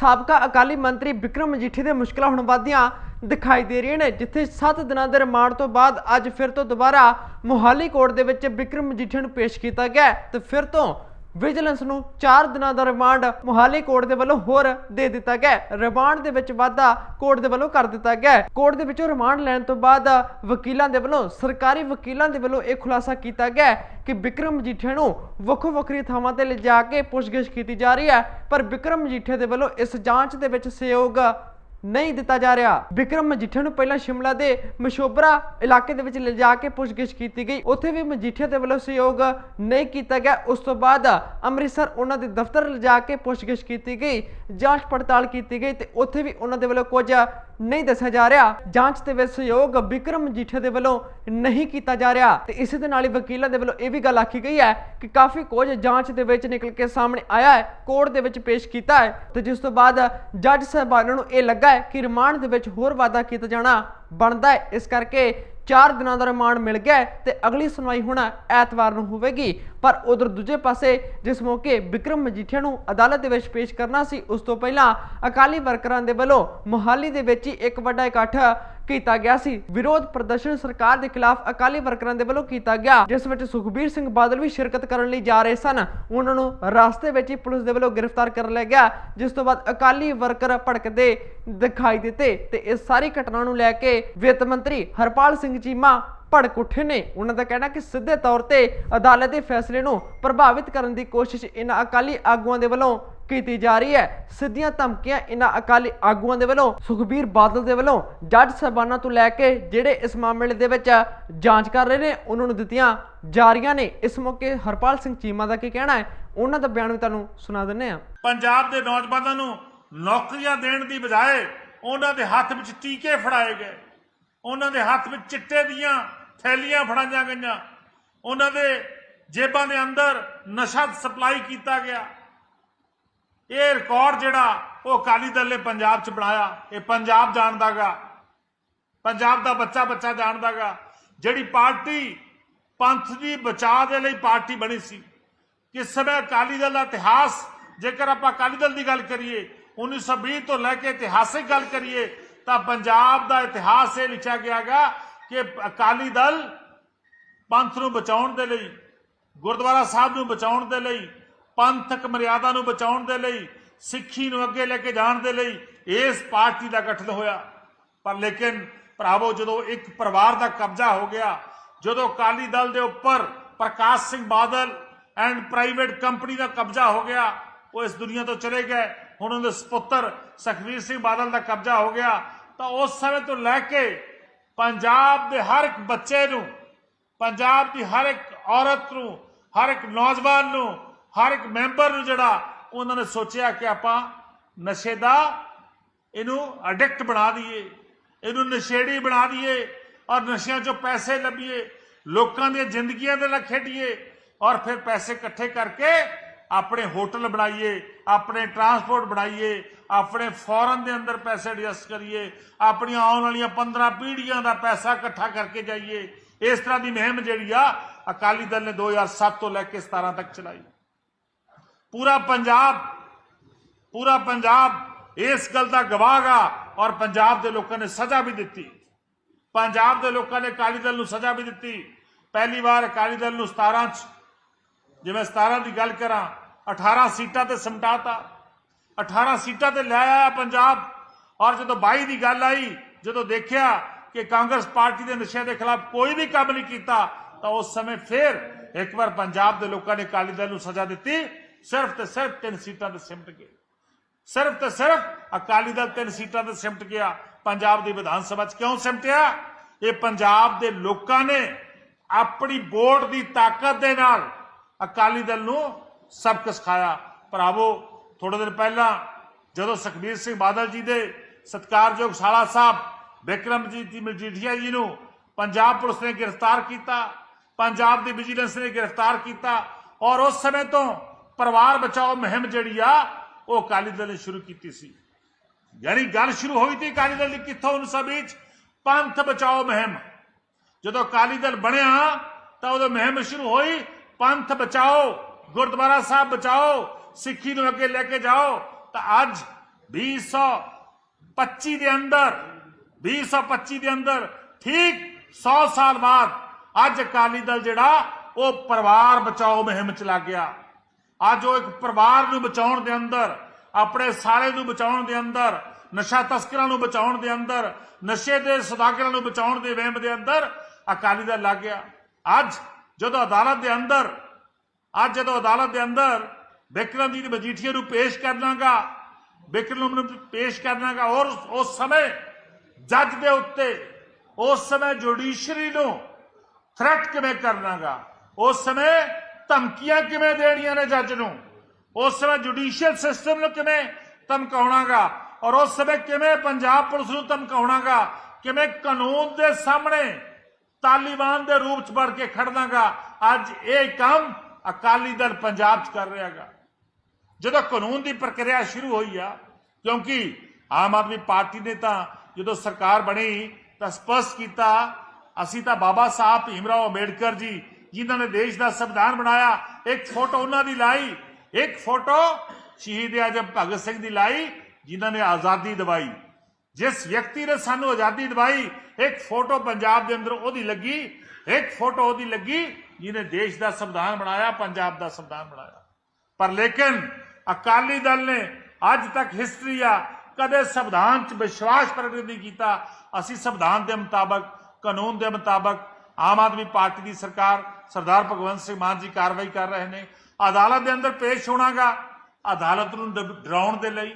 ਸਾਬਕਾ ਅਕਾਲੀ ਮੰਤਰੀ ਵਿਕਰਮ ਮਜੀਠੀ ਦੇ ਮੁਸ਼ਕਲਾਂ ਹੁਣ ਵਧਦੀਆਂ ਦਿਖਾਈ ਦੇ ਰਹੀਆਂ ਨੇ, ਜਿੱਥੇ 7 ਦਿਨਾਂ ਦੇ ਰਿਮਾਂਡ ਤੋਂ ਬਾਅਦ ਅੱਜ ਫਿਰ ਤੋਂ ਦੁਬਾਰਾ ਮੋਹਾਲੀ ਕੋਰਟ ਦੇ ਵਿੱਚ ਵਿਕਰਮ ਮਜੀਠੀ ਨੂੰ ਪੇਸ਼ ਕੀਤਾ ਗਿਆ ਹੈ ਤੇ ਫਿਰ ਤੋਂ ਵਿਜੀਲੈਂਸ ਨੂੰ 4 ਦਿਨਾਂ ਦਾ ਰਿਮਾਂਡ ਮੋਹਾਲੀ ਕੋਰਟ ਦੇ ਵੱਲੋਂ ਹੋਰ ਦੇ ਦਿੱਤਾ ਗਿਆ ਰਿਮਾਂਡ ਦੇ ਵਿੱਚ ਵਾਧਾ ਕੋਰਟ ਦੇ ਵੱਲੋਂ ਕਰ ਦਿੱਤਾ ਗਿਆ ਕੋਰਟ ਦੇ ਵਿੱਚੋਂ ਰਿਮਾਂਡ ਲੈਣ ਤੋਂ ਬਾਅਦ ਵਕੀਲਾਂ ਦੇ ਵੱਲੋਂ, ਸਰਕਾਰੀ ਵਕੀਲਾਂ ਦੇ ਵੱਲੋਂ ਇਹ ਖੁਲਾਸਾ ਕੀਤਾ ਗਿਆ ਕਿ ਵਿਕਰਮ ਮਜੀਠੇ ਨੂੰ ਵੱਖੋ ਵੱਖਰੀ ਥਾਵਾਂ ਤੇ ਲਿਜਾ ਕੇ ਪੁੱਛਗਿੱਛ ਕੀਤੀ ਜਾ ਰਹੀ ਹੈ। ਪਰ ਵਿਕਰਮ ਮਜੀਠੀਆ ਦੇ ਵੱਲੋਂ ਇਸ ਜਾਂਚ ਦੇ ਵਿੱਚ ਸਹਿਯੋਗ ਨਹੀਂ ਦਿੱਤਾ ਜਾ ਰਿਹਾ। ਵਿਕਰਮ ਮਜੀਠੀਆ ਨੂੰ ਪਹਿਲਾਂ ਸ਼ਿਮਲਾ ਦੇ ਮਸ਼ੋਬਰਾ ਇਲਾਕੇ ਦੇ ਵਿੱਚ ਲਿਜਾ ਕੇ ਪੁੱਛਗਿੱਛ ਕੀਤੀ ਗਈ। ਉੱਥੇ ਵੀ ਮਜੀਠੀਆ ਦੇ ਵੱਲੋਂ ਸਹਿਯੋਗ ਨਹੀਂ ਕੀਤਾ ਗਿਆ। ਉਸ ਤੋਂ ਬਾਅਦ ਅੰਮ੍ਰਿਤਸਰ ਉਹਨਾਂ ਦੇ ਦਫ਼ਤਰ ਲਿਜਾ ਕੇ ਪੁੱਛਗਿੱਛ ਕੀਤੀ ਗਈ, ਜਾਂਚ ਪੜਤਾਲ ਕੀਤੀ ਗਈ ਤੇ ਉੱਥੇ ਵੀ ਉਹਨਾਂ ਦੇ ਵੱਲੋਂ ਕੁਝ ਨਹੀਂ ਦੱਸਿਆ ਜਾ ਰਿਹਾ। ਜਾਂਚ ਦੇ ਵਿੱਚ ਸਹਿਯੋਗ ਵਿਕਰਮ ਮਜੀਠੀਆ ਦੇ ਵੱਲੋਂ ਨਹੀਂ ਕੀਤਾ ਜਾ ਰਿਹਾ। ਤੇ ਇਸੇ ਦੇ ਨਾਲ ਹੀ ਵਕੀਲਾਂ ਦੇ ਵੱਲੋਂ ਇਹ ਵੀ ਗੱਲ ਆਖੀ ਗਈ ਹੈ ਕਿ ਕਾਫੀ ਕੁਝ ਜਾਂਚ ਦੇ ਵਿੱਚ ਨਿਕਲ ਕੇ ਸਾਹਮਣੇ ਆਇਆ ਹੈ, ਕੋਰਟ ਦੇ ਵਿੱਚ ਪੇਸ਼ ਕੀਤਾ ਹੈ ਤੇ ਜਿਸ ਤੋਂ ਬਾਅਦ ਜੱਜ ਸਾਹਿਬਾਨਾਂ ਨੂੰ ਇਹ ਲੱਗਾ ਹੈ ਕਿ ਰਿਮਾਂਡ ਦੇ ਵਿੱਚ ਹੋਰ ਵਾਧਾ ਕੀਤਾ ਜਾਣਾ ਬਣਦਾ ਹੈ। ਇਸ ਕਰਕੇ 4 ਦਿਨਾਂ ਦਾ ਰਿਮਾਂਡ ਮਿਲ ਗਿਆ ਤੇ ਅਗਲੀ ਸੁਣਵਾਈ ਹੁਣ ਐਤਵਾਰ ਨੂੰ ਹੋਵੇਗੀ। ਪਰ ਉਧਰ ਦੂਜੇ ਪਾਸੇ ਜਿਸ ਮੌਕੇ ਵਿਕਰਮ ਮਜੀਠੀਆ ਨੂੰ ਅਦਾਲਤ ਦੇ ਵਿੱਚ ਪੇਸ਼ ਕਰਨਾ ਸੀ, ਉਸ ਤੋਂ ਪਹਿਲਾਂ ਅਕਾਲੀ ਵਰਕਰਾਂ ਦੇ ਵੱਲੋਂ ਮੋਹਾਲੀ ਦੇ ਵਿੱਚ ਹੀ ਇੱਕ ਵੱਡਾ ਇਕੱਠ ਕੀਤਾ ਗਿਆ ਸੀ। ਵਿਰੋਧ ਪ੍ਰਦਰਸ਼ਨ ਸਰਕਾਰ ਦੇ ਖਿਲਾਫ ਅਕਾਲੀ ਵਰਕਰਾਂ ਦੇ ਵੱਲੋਂ ਕੀਤਾ ਗਿਆ, ਜਿਸ ਵਿੱਚ ਸੁਖਬੀਰ ਸਿੰਘ ਬਾਦਲ ਵੀ ਸ਼ਿਰਕਤ ਕਰਨ ਲਈ ਜਾ ਰਹੇ ਸਨ। ਉਹਨਾਂ ਨੂੰ ਰਸਤੇ ਵਿੱਚ ਹੀ ਪੁਲਿਸ ਦੇ ਵੱਲੋਂ ਗ੍ਰਿਫਤਾਰ ਕਰ ਲਿਆ ਗਿਆ, ਜਿਸ ਤੋਂ ਬਾਅਦ ਅਕਾਲੀ ਵਰਕਰ ਭੜਕਦੇ ਦਿਖਾਈ ਦਿੱਤੇ ਤੇ ਇਸ ਸਾਰੀ ਘਟਨਾ ਨੂੰ ਲੈ ਕੇ ਵਿੱਤ ਮੰਤਰੀ ਹਰਪਾਲ ਸਿੰਘ ਚੀਮਾ ਭੜਕ ਉੱਠੇ ਨੇ। ਉਹਨਾਂ ਦਾ ਕਹਿਣਾ ਕਿ ਸਿੱਧੇ ਤੌਰ ਤੇ ਅਦਾਲਤ ਦੇ ਫੈਸਲੇ ਨੂੰ ਪ੍ਰਭਾਵਿਤ ਕਰਨ ਦੀ ਕੋਸ਼ਿਸ਼ ਇਹਨਾਂ ਅਕਾਲੀ ਆਗੂਆਂ ਦੇ ਵੱਲੋਂ ਕੀਤੀ ਜਾ ਰਹੀ ਹੈ। ਸਿੱਧੀਆਂ ਧਮਕੀਆਂ ਇਹਨਾਂ ਅਕਾਲੀ ਆਗੂਆਂ ਦੇ ਵੱਲੋਂ, ਸੁਖਬੀਰ ਬਾਦਲ ਦੇ ਵੱਲੋਂ ਜੱਜ ਸਾਹਿਬਾਨਾਂ ਤੋਂ ਲੈ ਕੇ ਜਿਹੜੇ ਇਸ ਮਾਮਲੇ ਦੇ ਵਿੱਚ ਜਾਂਚ ਕਰ ਰਹੇ ਨੇ, ਉਹਨਾਂ ਨੂੰ ਦਿੱਤੀਆਂ ਜਾ ਰਹੀਆਂ ਨੇ। ਇਸ ਮੌਕੇ ਹਰਪਾਲ ਸਿੰਘ ਚੀਮਾ ਦਾ ਕੀ ਕਹਿਣਾ ਹੈ, ਉਹਨਾਂ ਦਾ ਬਿਆਨ ਵੀ ਤੁਹਾਨੂੰ ਸੁਣਾ ਦਿੰਨੇ ਆ ਪੰਜਾਬ ਦੇ ਨੌਜਵਾਨਾਂ ਨੂੰ ਨੌਕਰੀਆਂ ਦੇਣ ਦੀ ਬਜਾਏ ਉਹਨਾਂ ਦੇ ਹੱਥ ਵਿੱਚ ਟੀਕੇ ਫੜਾਏ ਗਏ। ਉਹਨਾਂ ਦੇ ਹੱਥ ਵਿੱਚ ਚਿੱਟੇ ਦੀਆਂ ਥੈਲੀਆਂ ਫੜਾਈਆਂ ਗਈਆਂ। ਉਹਨਾਂ ਦੇ ਜੇਬਾਂ ਦੇ ਅੰਦਰ ਨਸ਼ਾ ਸਪਲਾਈ ਕੀਤਾ ਗਿਆ। ਇਹ ਰਿਕਾਰਡ ਜਿਹੜਾ ਉਹ ਅਕਾਲੀ ਦਲ ਨੇ ਪੰਜਾਬ 'ਚ ਬਣਾਇਆ। ਇਹ ਪੰਜਾਬ ਜਾਣਦਾਗਾ। ਪੰਜਾਬ ਦਾ ਬੱਚਾ ਬੱਚਾ ਜਾਣਦਾਗਾ। ਜਿਹੜੀ ਪਾਰਟੀ ਪੰਥ ਦੀ ਬਚਾਅ ਦੇ ਲਈ ਪਾਰਟੀ ਬਣੀ ਸੀ। ਕਿਸ ਸਮੇਂ ਅਕਾਲੀ ਦਲ ਦਾ ਇਤਿਹਾਸ, ਜੇਕਰ ਆਪਾਂ ਅਕਾਲੀ ਦਲ ਦੀ ਗੱਲ ਕਰੀਏ 1920 ਤੋਂ ਲੈ ਕੇ ਇਤਿਹਾਸਿਕ ਗੱਲ ਕਰੀਏ, ਤਾਂ ਪੰਜਾਬ ਦਾ ਇਤਿਹਾਸ ਇਹ ਲਿਖਿਆ ਗਿਆਗਾ ਕਿ ਅਕਾਲੀ ਦਲ ਪੰਥ ਨੂੰ ਬਚਾਉਣ ਦੇ ਲਈ, ਗੁਰਦੁਆਰਾ ਸਾਹਿਬ ਨੂੰ ਬਚਾਉਣ ਦੇ ਲਈ ਪੰਥਕ ਮਰਿਆਦਾ ਨੂੰ ਬਚਾਉਣ ਦੇ ਲਈ, ਸਿੱਖੀ ਨੂੰ ਅੱਗੇ ਲੈ ਕੇ ਜਾਣ ਦੇ ਲਈ ਇਸ ਪਾਰਟੀ ਦਾ ਗਠਨ ਹੋਇਆ। ਪਰ ਲੇਕਿਨ ਭਰਾਵੋ, ਜਦੋਂ ਇੱਕ ਪਰਿਵਾਰ ਦਾ ਕਬਜ਼ਾ ਹੋ ਗਿਆ, ਜਦੋਂ ਅਕਾਲੀ ਦਲ ਦੇ ਉੱਪਰ Parkash Singh Badal and private company ਦਾ ਕਬਜ਼ਾ ਹੋ ਗਿਆ, ਉਹ ਇਸ ਦੁਨੀਆ ਤੋਂ ਚਲੇ ਗਏ। ਹੁਣ ਉਹਦੇ ਸੁਪੁੱਤਰ ਸੁਖਵੀਰ ਸਿੰਘ ਬਾਦਲ ਦਾ ਕਬਜ਼ਾ ਹੋ ਗਿਆ। ਤਾਂ ਉਸ ਸਮੇਂ ਤੋਂ ਲੈ ਕੇ ਪੰਜਾਬ ਦੇ ਹਰ ਇੱਕ ਬੱਚੇ ਨੂੰ, ਪੰਜਾਬ ਦੀ ਹਰ ਇੱਕ ਔਰਤ ਨੂੰ, ਹਰ ਇੱਕ ਨੌਜਵਾਨ ਨੂੰ ਹਰ ਇੱਕ ਮੈਂਬਰ ਨੂੰ ਜਿਹੜਾ ਉਹਨਾਂ ਨੇ ਸੋਚਿਆ ਕਿ ਆਪਾਂ ਨਸ਼ੇ ਦਾ ਇਹਨੂੰ ਐਡਿਕਟ ਬਣਾ ਦਈਏ, ਇਹਨੂੰ ਨਸ਼ੇੜੀ ਬਣਾ ਦਈਏ ਔਰ ਨਸ਼ਿਆਂ 'ਚੋਂ ਪੈਸੇ ਲੱਭੀਏ, ਲੋਕਾਂ ਦੀਆਂ ਜ਼ਿੰਦਗੀਆਂ ਦੇ ਨਾਲ ਖੇਡੀਏ ਔਰ ਫਿਰ ਪੈਸੇ ਇਕੱਠੇ ਕਰਕੇ ਆਪਣੇ ਹੋਟਲ ਬਣਾਈਏ, ਆਪਣੇ ਟਰਾਂਸਪੋਰਟ ਬਣਾਈਏ, ਆਪਣੇ ਫੋਰਨ ਦੇ ਅੰਦਰ ਪੈਸੇ ਐਡਜਸਟ ਕਰੀਏ, ਆਪਣੀਆਂ ਆਉਣ ਵਾਲੀਆਂ 15 ਪੀੜ੍ਹੀਆਂ ਦਾ ਪੈਸਾ ਇਕੱਠਾ ਕਰਕੇ ਜਾਈਏ। ਇਸ ਤਰ੍ਹਾਂ ਦੀ ਮੁਹਿੰਮ ਜਿਹੜੀ ਆ ਅਕਾਲੀ ਦਲ ਨੇ 2007 ਤੋਂ ਲੈ ਕੇ 17 ਤੱਕ ਚਲਾਈ। ਪੂਰਾ ਪੰਜਾਬ ਪੂਰਾ ਪੰਜਾਬ ਇਸ ਗੱਲ ਦਾ ਗਵਾਹਗਾ ਔਰ ਪੰਜਾਬ ਦੇ ਲੋਕਾਂ ਨੇ ਸਜ਼ਾ ਵੀ ਦਿੱਤੀ ਪੰਜਾਬ ਦੇ ਲੋਕਾਂ ਨੇ ਅਕਾਲੀ ਦਲ ਨੂੰ ਸਜ਼ਾ ਵੀ ਦਿੱਤੀ ਪਹਿਲੀ ਵਾਰ ਅਕਾਲੀ ਦਲ ਨੂੰ 17 ਚ ਜਿਵੇਂ 17 ਦੀ ਗੱਲ ਕਰਾਂ 18 ਸੀਟਾਂ ਤੇ ਸਮਟਾਤਾ 18 ਸੀਟਾਂ ਤੇ ਲੈ ਆਇਆ ਪੰਜਾਬ ਔਰ ਜਦੋਂ 22 ਦੀ ਗੱਲ ਆਈ ਜਦੋਂ ਦੇਖਿਆ ਕਿ ਕਾਂਗਰਸ ਪਾਰਟੀ ਦੇ ਨਸ਼ਿਆਂ ਦੇ ਖਿਲਾਫ ਕੋਈ ਵੀ ਕੰਮ ਨਹੀਂ ਕੀਤਾ ਤਾਂ ਉਸ ਸਮੇਂ ਫਿਰ ਇੱਕ ਵਾਰ ਪੰਜਾਬ ਦੇ ਲੋਕਾਂ ਨੇ ਅਕਾਲੀ ਦਲ ਨੂੰ ਸਜ਼ਾ ਦਿੱਤੀ ਸਿਰਫ ਤੇ ਸਿਰਫ ਤਿੰਨ ਸੀਟਾਂ ਤੇ ਸਿਮਟ ਗਏ। ਸਿਰਫ ਤੇ ਸਿਰਫ ਅਕਾਲੀ ਦਲ ਤਿੰਨ ਸੀਟਾਂ ਤੇ ਸਿਮਟ ਗਿਆ। ਪੰਜਾਬ ਦੀ ਵਿਧਾਨ ਸਭਾ 'ਚ ਕਿਉਂ ਸਿਮਟਿਆ? ਇਹ ਪੰਜਾਬ ਦੇ ਲੋਕਾਂ ਨੇ ਆਪਣੀ ਵੋਟ ਦੀ ਤਾਕਤ ਦੇ ਨਾਲ ਅਕਾਲੀ ਦਲ ਨੂੰ ਸਬਕ ਸਿਖਾਇਆ। ਭਰਾਵੋ ਥੋੜੇ ਦਿਨ ਪਹਿਲਾਂ ਜਦੋਂ ਸੁਖਬੀਰ ਸਿੰਘ ਬਾਦਲ ਜੀ ਦੇ ਸਤਿਕਾਰਯੋਗ ਸਾਲਾ ਸਾਹਿਬ ਬਿਕਰਮਜੀਤ ਮਜੀਠੀਆ ਜੀ ਨੂੰ ਪੰਜਾਬ ਪੁਲਿਸ ਨੇ ਗ੍ਰਿਫਤਾਰ ਕੀਤਾ, ਪੰਜਾਬ ਦੀ ਵਿਜੀਲੈਂਸ ਨੇ ਗ੍ਰਿਫਤਾਰ ਕੀਤਾ ਔਰ ਉਸ ਸਮੇਂ ਤੋਂ ਪਰਿਵਾਰ ਬਚਾਓ ਮੁਹਿੰਮ ਜਿਹੜੀ ਆ, ਉਹ ਅਕਾਲੀ ਦਲ ਨੇ ਸ਼ੁਰੂ ਕੀਤੀ ਸੀ। ਯਾਨੀ ਗੱਲ ਸ਼ੁਰੂ ਹੋਈ ਤੀ ਅਕਾਲੀ ਦਲ ਦੀ ਕਿੱਥੋਂ 1920 ਚ? ਪੰਥ ਬਚਾਓ ਮੁਹਿੰਮ। ਜਦੋਂ ਅਕਾਲੀ ਦਲ ਬਣਿਆ, ਤਾਂ ਉਦੋਂ ਮੁਹਿੰਮ ਸ਼ੁਰੂ ਹੋਈ, ਪੰਥ ਬਚਾਓ, ਗੁਰਦੁਆਰਾ ਸਾਹਿਬ ਬਚਾਓ, ਸਿੱਖੀ ਨੂੰ ਅੱਗੇ ਲੈ ਕੇ ਜਾਓ। ਤਾਂ ਅੱਜ 2025 ਦੇ ਅੰਦਰ 2025 ਦੇ ਅੰਦਰ ਠੀਕ 100 ਸਾਲ ਬਾਅਦ ਅੱਜ ਅਕਾਲੀ ਦਲ ਜਿਹੜਾ, ਉਹ ਪਰਿਵਾਰ ਬਚਾਓ ਮੁਹਿੰਮ ਚਲਾ ਗਿਆ। ਅੱਜ ਉਹ ਇੱਕ ਪਰਿਵਾਰ ਨੂੰ ਬਚਾਉਣ ਦੇ ਅੰਦਰ, ਆਪਣੇ ਸਾਲੇ ਨੂੰ ਬਚਾਉਣ ਦੇ ਅੰਦਰ, ਨਸ਼ਾ ਤਸਕਰਾਂ ਨੂੰ ਬਚਾਉਣ ਦੇ ਅੰਦਰ, ਨਸ਼ੇ ਦੇ ਸੌਦਾਗਰਾਂ ਨੂੰ ਬਚਾਉਣ ਦੇ ਵਹਿਮ ਦੇ ਅੰਦਰ, ਅਕਾਲੀ ਦਲ ਲੱਗ ਗਿਆ। ਅੱਜ ਜਦੋਂ ਅਦਾਲਤ ਦੇ ਅੰਦਰ, ਅੱਜ ਜਦੋਂ ਅਦਾਲਤ ਦੇ ਅੰਦਰ ਵਿਕਰਮਜੀਤ ਮਜੀਠੀਆ ਨੂੰ ਪੇਸ਼ ਕਰਨਾਗਾ ਵਿਕਰਮ ਨੂੰ ਪੇਸ਼ ਕਰਨਾਗਾ ਔਰ ਉਸ ਸਮੇਂ ਜੱਜ ਦੇ ਉੱਤੇ, ਉਸ ਸਮੇਂ ਜੁਡੀਸ਼ਰੀ ਨੂੰ ਥ੍ਰੈਟ ਕਿਵੇਂ ਕਰਨਾਗਾ ਉਸ ਸਮੇਂ ਧਮਕੀਆਂ ਕਿਵੇਂ ਦੇਣੀਆਂ ਨੇ ਜੱਜ ਨੂੰ? ਉਸ ਸਮੇਂ ਜੁਡੀਸ਼ੀਅਲ ਸਿਸਟਮ ਨੂੰ ਕਿਵੇਂ ਧਮਕਾਉਣਾਗਾ? ਔਰ ਉਸ ਸਮੇਂ ਕਿਵੇਂ ਪੰਜਾਬ ਪੁਲਿਸ ਨੂੰ ਧਮਕਾਉਣਾਗਾ? ਕਿਵੇਂ ਕਾਨੂੰਨ ਦੇ ਸਾਹਮਣੇ ਤਾਲਿਬਾਨ ਦੇ ਰੂਪ ਚ ਬਣ ਕੇ ਖੜਨਾਗਾ? ਅੱਜ ਇਹ ਕੰਮ ਅਕਾਲੀ ਦਲ ਪੰਜਾਬ ਚ ਕਰ ਰਿਹਾਗਾ। ਜਦੋਂ ਕਾਨੂੰਨ ਦੀ ਪ੍ਰਕਿਰਿਆ ਸ਼ੁਰੂ ਹੋਈ ਆ, ਕਿਉਂਕਿ ਆਮ ਆਦਮੀ ਪਾਰਟੀ ਨੇ ਤਾਂ ਜਦੋਂ ਸਰਕਾਰ ਬਣੀ ਤਾਂ ਸਪਸ਼ਟ ਕੀਤਾ, ਅਸੀਂ ਤਾਂ ਬਾਬਾ ਸਾਹਿਬ ਭੀਮਰਾਓ ਅੰਬੇਡਕਰ ਜੀ ਜਿਨ੍ਹਾਂ ਨੇ ਦੇਸ਼ ਦਾ ਸੰਵਿਧਾਨ ਬਣਾਇਆ, ਇੱਕ ਫੋਟੋ ਉਹਨਾਂ ਦੀ ਲਾਈ, ਇੱਕ ਫੋਟੋ ਸ਼ਹੀਦ ਆਜਮ ਭਗਤ ਸਿੰਘ ਦੀ ਲਾਈ, ਜਿਨ੍ਹਾਂ ਨੇ ਆਜ਼ਾਦੀ ਦਿਵਾਈ। ਜਿਸ ਵਿਅਕਤੀ ਨੇ ਸਾਨੂੰ ਆਜ਼ਾਦੀ ਦਿਵਾਈ, ਇੱਕ ਫੋਟੋ ਪੰਜਾਬ ਦੇ ਅੰਦਰ ਉਹਦੀ ਲੱਗੀ, ਇੱਕ ਫੋਟੋ ਉਹਦੀ ਲੱਗੀ, ਜਿਹਨੇ ਦੇਸ਼ ਦਾ ਸੰਵਿਧਾਨ ਬਣਾਇਆ, ਪੰਜਾਬ ਦਾ ਸੰਵਿਧਾਨ ਬਣਾਇਆ। ਪਰ ਲੇਕਿਨ ਅਕਾਲੀ ਦਲ ਨੇ ਅੱਜ ਤੱਕ ਹਿਸਟਰੀ ਆ, ਕਦੇ ਸੰਵਿਧਾਨ 'ਚ ਵਿਸ਼ਵਾਸ ਪ੍ਰਗਟ ਨਹੀਂ ਕੀਤਾ। ਅਸੀਂ ਸੰਵਿਧਾਨ ਦੇ ਮੁਤਾਬਕ, ਕਾਨੂੰਨ ਦੇ ਮੁਤਾਬਕ ਆਮ ਆਦਮੀ ਪਾਰਟੀ ਦੀ ਸਰਕਾਰ ਸਰਦਾਰ ਭਗਵੰਤ ਸਿੰਘ ਮਾਨ ਜੀ ਕਾਰਵਾਈ ਕਰ ਰਹੇ ਨੇ। ਅਦਾਲਤ ਦੇ ਅੰਦਰ ਪੇਸ਼ ਹੋਣਾਗਾ। ਅਦਾਲਤ ਨੂੰ ਡਰਾਉਣ ਦੇ ਲਈ,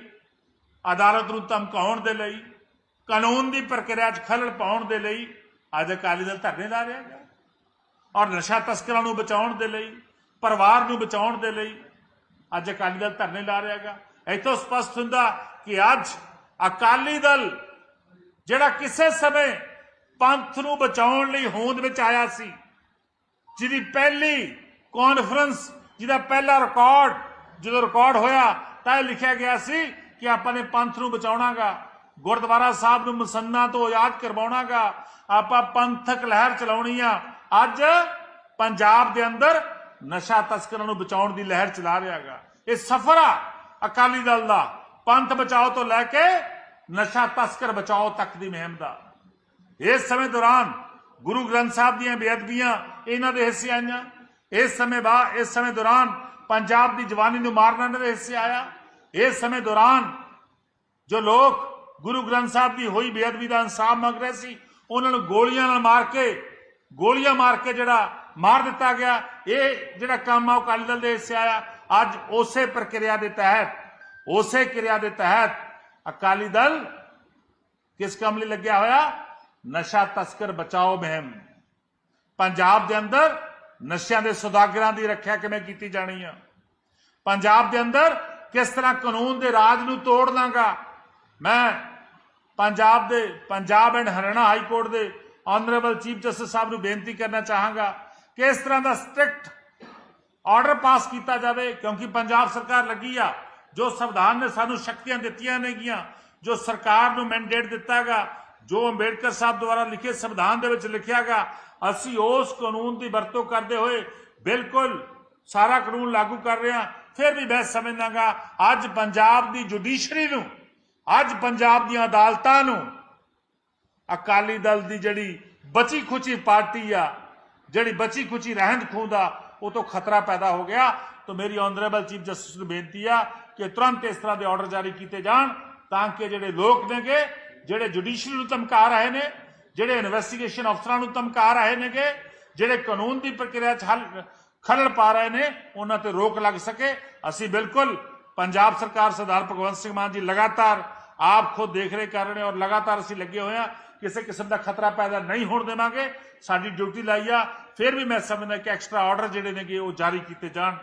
ਅਦਾਲਤ ਨੂੰ ਧਮਕਾਉਣ ਦੇ ਲਈ, ਕਾਨੂੰਨ ਦੀ ਪ੍ਰਕਿਰਿਆ 'ਚ ਖਲਲ ਪਾਉਣ ਦੇ ਲਈ ਅੱਜ ਅਕਾਲੀ ਦਲ ਧਰਨੇ ਲਾ ਰਿਹਾ ਹੈ ਔਰ ਨਸ਼ਾ ਤਸਕਰਾਂ ਨੂੰ ਬਚਾਉਣ ਦੇ ਲਈ, ਪਰਿਵਾਰ ਨੂੰ ਬਚਾਉਣ ਦੇ ਲਈ ਅੱਜ ਅਕਾਲੀ ਦਲ ਧਰਨੇ ਲਾ ਰਿਹਾ ਹੈਗਾ। ਇੱਥੋਂ ਸਪਸ਼ਟ ਹੁੰਦਾ ਕਿ ਅੱਜ ਅਕਾਲੀ ਦਲ ਜਿਹੜਾ ਕਿਸੇ ਸਮੇਂ ਪੰਥ ਨੂੰ ਬਚਾਉਣ ਲਈ ਹੋਂਦ ਵਿੱਚ ਆਇਆ ਸੀ। ਜਿਹਦੀ ਪਹਿਲੀ ਕਾਨਫਰੰਸ ਜਿਹਦਾ ਪਹਿਲਾ ਰਿਕਾਰਡ ਜਦੋਂ ਰਿਕਾਰਡ ਹੋਇਆ, ਤਾਂ ਇਹ ਲਿਖਿਆ ਗਿਆ ਸੀ ਕਿ ਆਪਾਂ ਨੇ ਪੰਥ ਨੂੰ ਬਚਾਉਣਾਗਾ। ਗੁਰਦੁਆਰਾ ਸਾਹਿਬ ਨੂੰ ਮਸੰਨਾ ਤੋਂ ਆਜ਼ਾਦ ਕਰਵਾਉਣਾਗਾ। ਆਪਾਂ ਪੰਥਕ ਲਹਿਰ ਚਲਾਉਣੀ ਆ। ਅੱਜ ਪੰਜਾਬ ਦੇ ਅੰਦਰ ਨਸ਼ਾ ਤਸਕਰਾਂ ਨੂੰ ਬਚਾਉਣ ਦੀ ਲਹਿਰ ਚਲਾ ਰਿਹਾਗਾ। ਇਹ ਸਫਰ ਆ ਅਕਾਲੀ ਦਲ ਦਾ। ਪੰਥ ਬਚਾਓ ਤੋਂ ਲੈ ਕੇ ਨਸ਼ਾ ਤਸਕਰ ਬਚਾਓ ਤੱਕ ਦੀ ਮੁਹਿੰਮ ਦਾ। ਇਸ ਸਮੇਂ ਦੌਰਾਨ ਗੁਰੂ ਗ੍ਰੰਥ ਸਾਹਿਬ ਦੀਆਂ ਬੇਅਦਬੀਆਂ ਇਹਨਾਂ ਦੇ ਹਿੱਸੇ ਆਈਆਂ। ਇਸ ਸਮੇਂ ਬਾਅਦ ਇਸ ਸਮੇਂ ਦੌਰਾਨ ਪੰਜਾਬ ਦੀ ਜਵਾਨੀ ਨੂੰ ਮਾਰਨਾ ਇਹਨਾਂ ਦੇ ਹਿੱਸੇ ਆਇਆ। ਇਸ ਸਮੇਂ ਦੌਰਾਨ ਜੋ ਲੋਕ ਗੁਰੂ ਗ੍ਰੰਥ ਸਾਹਿਬ ਦੀ ਹੋਈ ਬੇਅਦਬੀ ਦਾ ਇਨਸਾਫ ਮੰਗ ਰਹੇ ਸੀ, ਉਹਨਾਂ ਨੂੰ ਗੋਲੀਆਂ ਨਾਲ ਮਾਰ ਕੇ, ਗੋਲੀਆਂ ਮਾਰ ਕੇ ਜਿਹੜਾ ਮਾਰ ਦਿੱਤਾ ਗਿਆ, ਇਹ ਜਿਹੜਾ ਕੰਮ ਆ ਉਹ ਅਕਾਲੀ ਦਲ ਦੇ ਹਿੱਸੇ ਆਇਆ। ਅੱਜ ਉਸੇ ਪ੍ਰਕਿਰਿਆ ਦੇ ਤਹਿਤ, ਉਸੇ ਕਿਰਿਆ ਦੇ ਤਹਿਤ ਅਕਾਲੀ ਦਲ ਕਿਸ ਕੰਮ ਲਈ ਲੱਗਿਆ ਹੋਇਆ? ਨਸ਼ਾ ਤਸਕਰ ਬਚਾਓ ਮੁਹਿੰਮ। ਪੰਜਾਬ ਦੇ ਅੰਦਰ ਨਸ਼ਿਆਂ ਦੇ ਸੁਦਾਗਰਾਂ ਦੀ ਰੱਖਿਆ ਕਿਵੇਂ ਕੀਤੀ ਜਾਣੀ ਆ? ਪੰਜਾਬ ਦੇ ਅੰਦਰ ਕਿਸ ਤਰ੍ਹਾਂ ਕਾਨੂੰਨ ਦੇ ਰਾਜ ਨੂੰ ਤੋੜ ਲਾਂਗਾ? ਮੈਂ ਪੰਜਾਬ ਦੇ Punjab and Haryana high court ਦੇ ਆਨਰੇਬਲ ਚੀਫ ਜਸਟਿਸ ਸਾਹਿਬ ਨੂੰ ਬੇਨਤੀ ਕਰਨਾ ਚਾਹਾਂਗਾ ਕਿ ਇਸ ਤਰ੍ਹਾਂ ਦਾ ਸਟ੍ਰਿਕਟ ਆਰਡਰ ਪਾਸ ਕੀਤਾ ਜਾਵੇ, ਕਿਉਂਕਿ ਪੰਜਾਬ ਸਰਕਾਰ ਲੱਗੀ ਆ, ਜੋ ਸੰਵਿਧਾਨ ਨੇ ਸਾਨੂੰ ਸ਼ਕਤੀਆਂ ਦਿੱਤੀਆਂ ਨੇਗੀਆਂ, ਜੋ ਸਰਕਾਰ ਨੂੰ ਮੈਂਡੇਟ ਦਿੱਤਾਗਾ ਜੋ ਅੰਬੇਡਕਰ ਸਾਹਿਬ ਦੁਆਰਾ ਲਿਖੇ ਸੰਵਿਧਾਨ ਦੇ ਵਿੱਚ ਲਿਖਿਆ ਲਿਖਿਆਗਾ ਅਸੀਂ ਉਸ ਕਾਨੂੰਨ ਦੀ ਵਰਤੋਂ ਕਰਦੇ ਹੋਏ ਬਿਲਕੁਲ ਸਾਰਾ ਕਾਨੂੰਨ ਲਾਗੂ ਕਰ ਰਹੇ ਹਾਂ। ਫਿਰ ਵੀ ਮੈਂ ਸਮਝਦਾਗਾ, ਅੱਜ ਪੰਜਾਬ ਦੀ ਜੁਡੀਸ਼ਰੀ ਨੂੰ, ਅੱਜ ਪੰਜਾਬ ਦੀਆਂ ਅਦਾਲਤਾਂ ਨੂੰ ਅਕਾਲੀ ਦਲ ਦੀ ਜਿਹੜੀ ਬਚੀ ਖੁਚੀ ਪਾਰਟੀ ਆ, ਜਿਹੜੀ ਬਚੀ ਖੁਚੀ ਰਹਿੰਦ ਖੂੰਦਾ ਉਹ ਤੋਂ ਖਤਰਾ ਪੈਦਾ ਹੋ ਗਿਆ। ਤਾਂ ਮੇਰੀ ਆਨਰੇਬਲ ਚੀਫ ਜਸਟਿਸ ਨੂੰ ਬੇਨਤੀ ਆ ਕਿ ਤੁਰੰਤ ਇਸ ਤਰ੍ਹਾਂ ਦੇ ਆਰਡਰ ਜਾਰੀ ਕੀਤੇ ਜਾਣ, ਤਾਂ ਕਿ ਜਿਹੜੇ ਲੋਕ ਨੇਗੇ ਜਿਹੜੇ ਜੁਡੀਸ਼ਰੀ ਨੂੰ ਧਮਕਾ ਰਹੇ ਨੇ, ਜਿਹੜੇ ਇਨਵੈਸਟੀਗੇਸ਼ਨ ਅਫਸਰਾਂ ਨੂੰ ਧਮਕਾ ਰਹੇ ਨੇਗੇ, ਜਿਹੜੇ ਕਾਨੂੰਨ ਦੀ ਪ੍ਰਕਿਰਿਆ 'ਚ ਹਲ, ਖਲਲ ਪਾ ਰਹੇ ਨੇ, ਉਹਨਾਂ ਤੇ ਰੋਕ ਲੱਗ ਸਕੇ। ਅਸੀਂ ਬਿਲਕੁਲ ਪੰਜਾਬ ਸਰਕਾਰ ਸਰਦਾਰ ਭਗਵੰਤ ਸਿੰਘ ਮਾਨ ਜੀ ਲਗਾਤਾਰ ਆਪ ਖੁਦ ਦੇਖ ਰਹੇ ਕਰ ਰਹੇ ਨੇ ਔਰ ਲਗਾਤਾਰ ਅਸੀਂ ਲੱਗੇ ਹੋਏ ਆ ਕਿਸੇ ਕਿਸਮ ਦਾ ਖਤਰਾ ਪੈਦਾ ਨਹੀਂ ਹੋਣ ਦੇਵਾਂਗੇ। ਸਾਡੀ ਡਿਊਟੀ ਲਾਈ ਆ। ਫਿਰ ਵੀ ਮੈਂ ਸਮਝਦਾ ਕਿ ਐਕਸਟਰਾ ਆਰਡਰ ਜਿਹੜੇ ਨੇਗੇ ਉਹ ਜਾਰੀ ਕੀਤੇ ਜਾਣ।